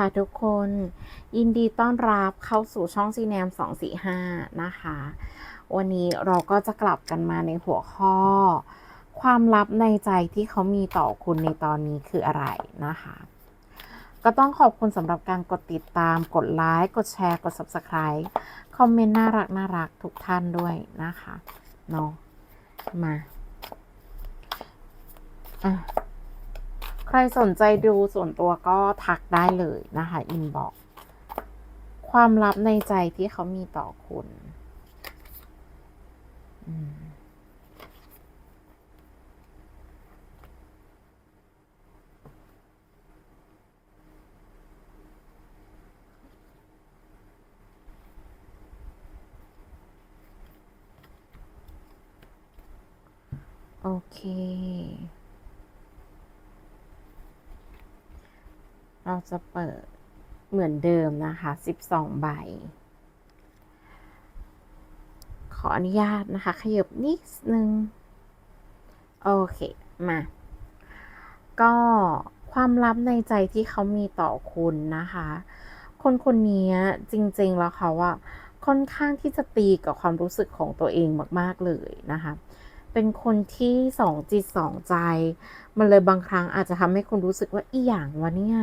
ค่ะทุกคน ยินดีต้อนรับเข้าสู่ช่องซีแนม245นะคะ วันนี้เราก็จะกลับกันมาในหัวข้อ ความลับในใจที่เขามีต่อคุณในตอนนี้คืออะไรนะคะ ก็ต้องขอบคุณสำหรับการกดติดตาม กดไลค์ กดแชร์ กด Subscribe คอมเมนต์น่ารักน่ารักทุกท่านด้วยนะคะเนาะมาอะ ใครสนใจดูส่วนตัวก็ทักได้เลยนะคะ อินบอก ความลับในใจที่เขามีต่อคุณโอเค เราจะเปิดเหมือนเดิมนะคะ 12 ใบ ขออนุญาตนะคะ ขยับนิดนึง โอเค มา ก็ความลับในใจที่เขามีต่อคุณนะคะ คนคนนี้จริง ๆ แล้วเขาอะค่อนข้างที่จะตีกับความรู้สึกของตัวเองมาก ๆ เลยนะคะ เป็นคนที่สองจิตสองใจ มันเลยบางครั้งอาจจะทำให้คุณรู้สึกว่าอีหยังวะเนี่ย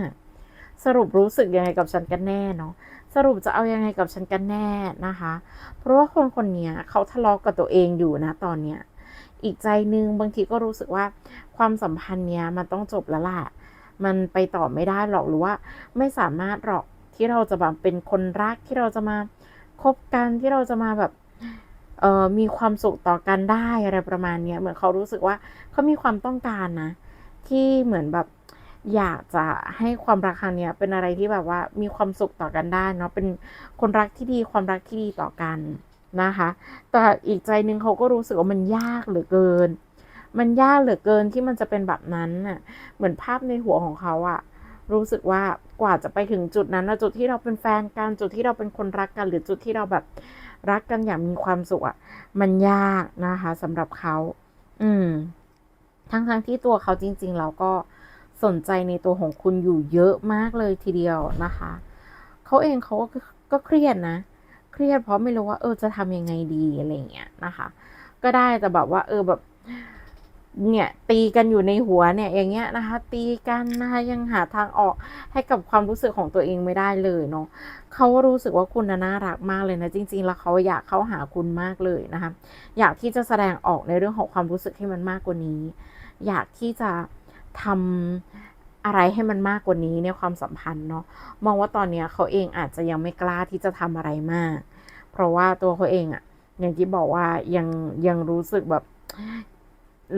สรุปรู้สึกยังไงกับฉันกันแน่เนาะสรุปจะเอายังไงกับฉันกันแน่นะคะ เพราะว่าคนคนนี้เขาทะเลาะกกับตัวเองอยู่นะตอนเนี้ยอีกใจนึงบางทีก็รู้สึกว่าความสัมพันธ์เนี้ยมันต้องจบแล้วล่ะมันไปต่อไม่ได้หรอกหรือว่า ไม่สามารถหรอกที่เราจะแบบเป็นคนรักที่เราจะมาคบกันที่เราจะมาแบบเอ่อมีความสุขต่อกันได้อะไรประมาณเนี้ยเหมือนเขารู้สึกว่าเขามีความต้องการนะ ที่เหมือนแบบ อยากจะให้ความรักครั้งนี้เป็นอะไรที่แบบว่ามีความสุขต่อกันได้เนาะเป็นคนรักที่ดีความรักที่ดีต่อกันนะคะ แต่อีกใจหนึ่งเขาก็รู้สึกว่ามันยากเหลือเกิน มันยากเหลือเกินที่มันจะเป็นแบบนั้นน่ะเหมือนภาพในหัวของเขาอะรู้สึกว่ากว่าจะไปถึงจุดนั้นนะจุดที่เราเป็นแฟนกันจุดที่เราเป็นคนรักกัน หรือจุดที่เราแบบรักกันอย่างมีความสุขอะมันยากนะคะสำหรับเขา อืม ทั้งทั้งที่ตัวเขาจริง ๆ เราก็ สนใจในตัวของคุณอยู่เยอะมากเลยทีเดียวนะคะ เขาเองเขาก็ก็เครียดนะ เครียดเพราะไม่รู้ว่า เออจะทำยังไงดีอะไรเงี้ยนะคะ ก็ได้แต่แบบว่า เออแบบเนี่ยตีกันอยู่ในหัวเนี่ยอย่างเงี้ยนะคะ ตีกันนะคะยังหาทางออกให้กับความรู้สึกของตัวเองไม่ได้เลยเนาะเขารู้สึกว่าคุณน่ารักมากเลยนะ จริง ๆ แล้วเขาอยากเข้าหาคุณมากเลยนะคะ อยากที่จะแสดงออกในเรื่องของความรู้สึกให้มันมากกว่านี้ อยากที่จะ ทำอะไรให้มันมากกว่านี้ในความสัมพันธ์เนาะมองว่าตอนนี้เขาเองอาจจะยังไม่กล้าที่จะทำอะไรมาก เพราะว่าตัวเขาเองอะอย่างที่บอกว่ายังยังรู้สึกแบบ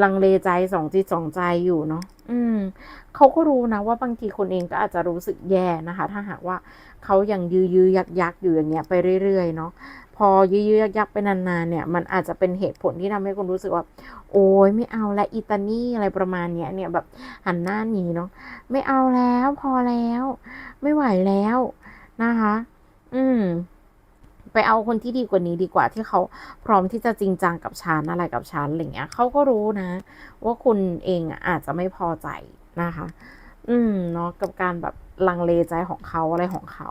ลังเลใจสองจิตสองใจอยู่เนาะ อืม เขาก็รู้นะว่าบางทีคนเองก็อาจจะรู้สึกแย่นะคะ ถ้าหากว่าเขายังยื้อยื้อยักยักอยู่อย่างเงี้ยไปเรื่อยๆเนาะ พอยื้อยักยักไปนานๆเนี่ยมันอาจจะเป็นเหตุผลที่ทำให้คุณรู้สึกว่า โอ้ยไม่เอาและอีตานี่อะไรประมาณเนี้ยเนี่ยแบบหันหน้าหนีเนาะไม่เอาแล้วพอแล้ว ไม่ไหวแล้วนะคะ อืมไปเอาคนที่ดีกว่านี้ดีกว่าที่เขาพร้อมที่จะจริงจังกับฉันอะไรกับฉันอะไรเงี้ยเขาก็รู้นะ ว่าคุณเองอะอาจจะไม่พอใจนะคะ อืมเนาะกับการแบบ ลังเลใจของเขาอะไรของเขา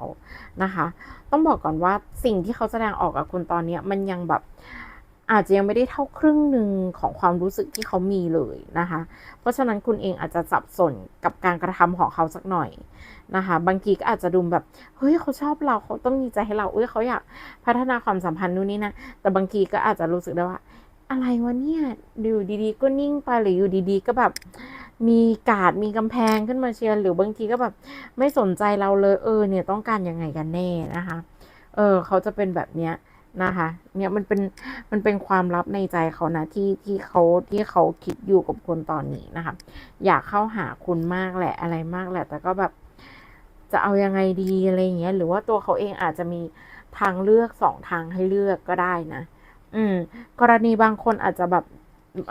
นะคะ ต้องบอกก่อนว่าสิ่งที่เขาแสดงออกกับคุณตอนนี้มันยังแบบอาจจะยังไม่ได้เท่าครึ่งหนึ่งของความรู้สึกที่เขามีเลยนะคะ เพราะฉะนั้นคุณเองอาจจะสับสนกับการกระทำของเขาสักหน่อยนะคะ บางทีก็อาจจะดูแบบ เฮ้ยเขาชอบเราเขาต้องมีใจให้เราเอ้ยเขาอยากพัฒนาความสัมพันธ์นู่นนี่นะ แต่บางทีก็อาจจะรู้สึกได้ว่า อะไรวะเนี่ยอยู่ดีๆ ก็นิ่งไปหรืออยู่ดีๆ ก็แบบ มีกาดมีกำแพงขึ้นมาเชียร์หรือบางทีก็แบบไม่สนใจเราเลยเออเนี่ยต้องการยังไงกันแน่นะคะ เออเขาจะเป็นแบบเนี้ยนะคะ เนี่ยมันเป็นมันเป็นความลับในใจเขานะที่ที่เขาที่เขาคิดอยู่กับคนตอนนี้นะคะ อยากเข้าหาคุณมากแหละอะไรมากแหละ แต่ก็แบบจะเอายังไงดีอะไรเงี้ย หรือว่าตัวเขาเองอาจจะมีทางเลือกสองทางให้เลือกก็ได้นะ อืม กรณีบางคนอาจจะแบบ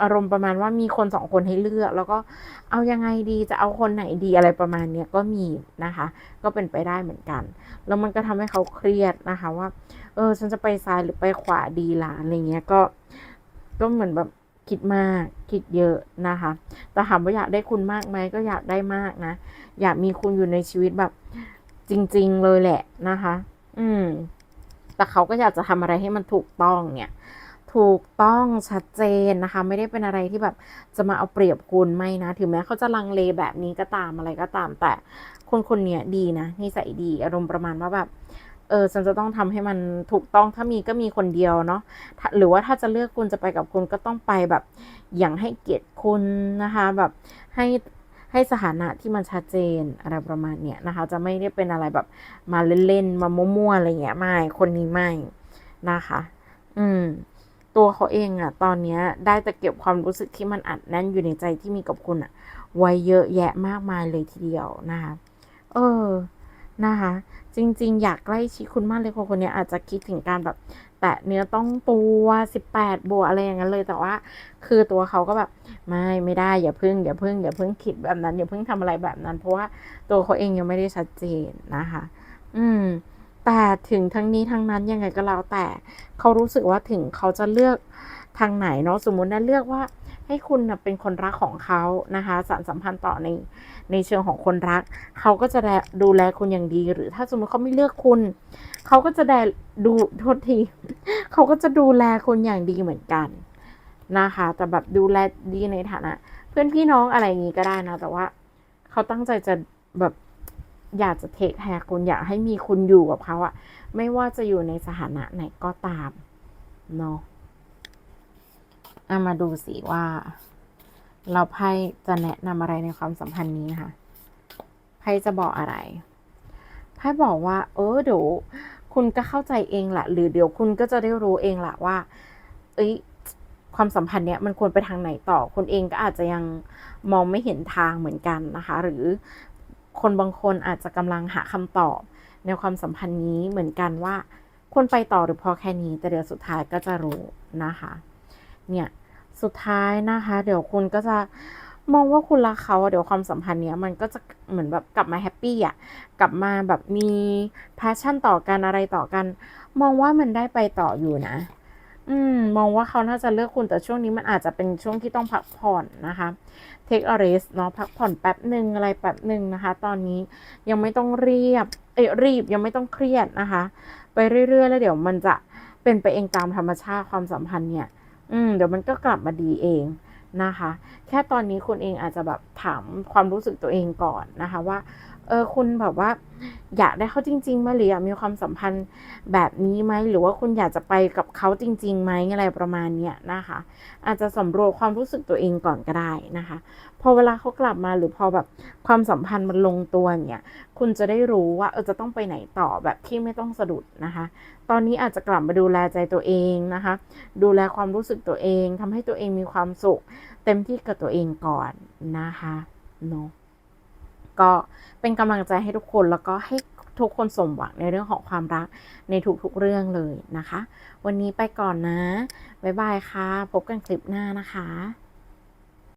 อารมณ์ประมาณว่ามีคนสองคนให้เลือก แล้วก็เอายังไงดีจะเอาคนไหนดีอะไรประมาณเนี้ยก็มีนะคะ ก็เป็นไปได้เหมือนกัน แล้วมันก็ทำให้เขาเครียดนะคะว่า เออฉันจะไปซ้ายหรือไปขวาดีล่ะอะไรเงี้ยก็ก็เหมือนแบบคิดมากคิดเยอะนะคะ แต่ถามว่าอยากได้คุณมากไหมก็อยากได้มากนะ อยากมีคุณอยู่ในชีวิตแบบ จริง ๆ เลยแหละนะคะ อืม แต่เขาก็อยากจะทำอะไรให้มันถูกต้องเนี่ย ถูกต้องชัดเจนนะคะ ไม่ได้เป็นอะไรที่แบบจะมาเอาเปรียบคุณไม่นะ ถึงแม้เขาจะลังเลแบบนี้ก็ตามอะไรก็ตาม แต่คนคนนี้ดีนะนิสัยดีอารมณ์ประมาณว่าแบบเออฉันจะต้องทำให้มันถูกต้องถ้ามีก็มีคนเดียวเนาะหรือว่าถ้าจะเลือกคุณจะไปกับคุณก็ต้องไปแบบ อย่างให้เกียรติคุณนะคะแบบให้ให้สถานะที่มันชัดเจนอะไรประมาณเนี้ยนะคะ จะไม่ได้เป็นอะไรแบบมาเล่นๆมามั่วๆอะไรเงี้ยไม่คนนี้ไม่นะคะ อืม ตัวเขาเองอะตอนนี้ได้แต่เก็บความรู้สึกที่มันอัดแน่นอยู่ในใจที่มีกับคุณอะไว้เยอะแยะมากมายเลยทีเดียวนะคะเออนะคะ จริง ๆ อยากใกล้ชิดคุณมากเลยคนคนนี้อาจจะคิดถึงการแบบ แตะเนื้อต้องตัว18บแปดบวกอะไรอย่างนั้นเลยแต่ว่า คือตัวเขาก็แบบไม่ไม่ได้อย่าพึ่งอย่าพึ่งอย่าพึ่งคิดแบบนั้น อย่าพึ่งทำอะไรแบบนั้น เพราะว่าตัวเขาเองยังไม่ได้ชัดเจนนะคะ อืม แต่ถึงทั้งนี้ทั้งนั้นยังไงก็แล้วแต่เขารู้สึกว่าถึงเขาจะเลือกทางไหนเนาะสมมุตินะเลือกว่าให้คุณนะเป็นคนรักของเขานะคะสารสัมพันธ์ต่อในในเชิงของคนรัก เขาก็จะดูแลคุณอย่างดี หรือถ้าสมมติเขาไม่เลือกคุณ เขาก็จะแดดูโทษทีเขาก็จะดูแลคุณอย่างดีเหมือนกันนะคะ แต่แบบดูแลดีในฐานะ เพื่อนพี่น้องอะไรอย่างนี้ก็ได้นะแต่ว่า เขาตั้งใจจะแบบ อยากจะเทคแคร์คุณอยากให้มีคุณอยู่กับเขาอะไม่ว่าจะอยู่ในสถานะไหนก็ตามเนาะเอามาดูสิว่า เราไพ่จะแนะนำอะไรในความสัมพันธ์นี้นะคะไพ่จะบอกอะไรไพ่บอกว่า เออเดี๋ยวคุณก็เข้าใจเองแหละหรือเดี๋ยวคุณก็จะได้รู้เองแหละว่า เอ้ยความสัมพันธ์เนี้ยมันควรไปทางไหนต่อคุณเองก็อาจจะยังมองไม่เห็นทางเหมือนกันนะคะ หรือ คนบางคนอาจจะกำลังหาคำตอบ ในความสัมพันธ์นี้เหมือนกันว่าควรไปต่อหรือพอแค่นี้ แต่เดี๋ยวสุดท้ายก็จะรู้นะคะ เนี่ยสุดท้ายนะคะ เดี๋ยวคุณก็จะมองว่าคุณรักเขาเดี๋ยวความสัมพันธ์เนี้ยมันก็จะเหมือนแบบกลับมาแฮปปี้อะกลับมาแบบมีแพชชั่นต่อกันอะไรต่อกัน มองว่ามันได้ไปต่ออยู่นะ อืม มองว่าเขาน่าจะเลือกคุณแต่ช่วงนี้มันอาจจะเป็นช่วงที่ต้องพักผ่อนนะคะ take a rest เนาะพักผ่อนแป๊บหนึ่งอะไรแป๊บหนึ่งนะคะ ตอนนี้ยังไม่ต้องเรียบเอ้รีบยังไม่ต้องเครียดนะคะ ไปเรื่อยๆ แล้วเดี๋ยวมันจะเป็นไปเองตามธรรมชาติความสัมพันธ์เนี่ย อืม เดี๋ยวมันก็กลับมาดีเองนะคะ แค่ตอนนี้คุณเองอาจจะแบบถามความรู้สึกตัวเองก่อนนะคะว่า เออคุณแบบว่า อยากได้เขาจริงๆไหมหรืออยากมีความสัมพันธ์แบบนี้ไหมหรือว่าคุณอยากจะไปกับเขาจริงๆไหมอะไรประมาณเนี้ยนะคะ อาจจะสำรวจความรู้สึกตัวเองก่อนก็ได้นะคะ พอเวลาเขากลับมาหรือพอแบบความสัมพันธ์มันลงตัวเนี่ยคุณจะได้รู้ว่าเออจะต้องไปไหนต่อแบบที่ไม่ต้องสะดุดนะคะ ตอนนี้อาจจะกลับมาดูแลใจตัวเองนะคะ ดูแลความรู้สึกตัวเองทำให้ตัวเองมีความสุข เต็มที่กับตัวเองก่อนนะคะเนาะ ก็เป็นกำลังใจให้ทุกคนแล้วก็ให้ทุกคนสมหวังในเรื่องของความรักในทุกๆเรื่องเลยนะคะ วันนี้ไปก่อนนะ บ๊ายบายค่ะ พบกันคลิปหน้านะคะ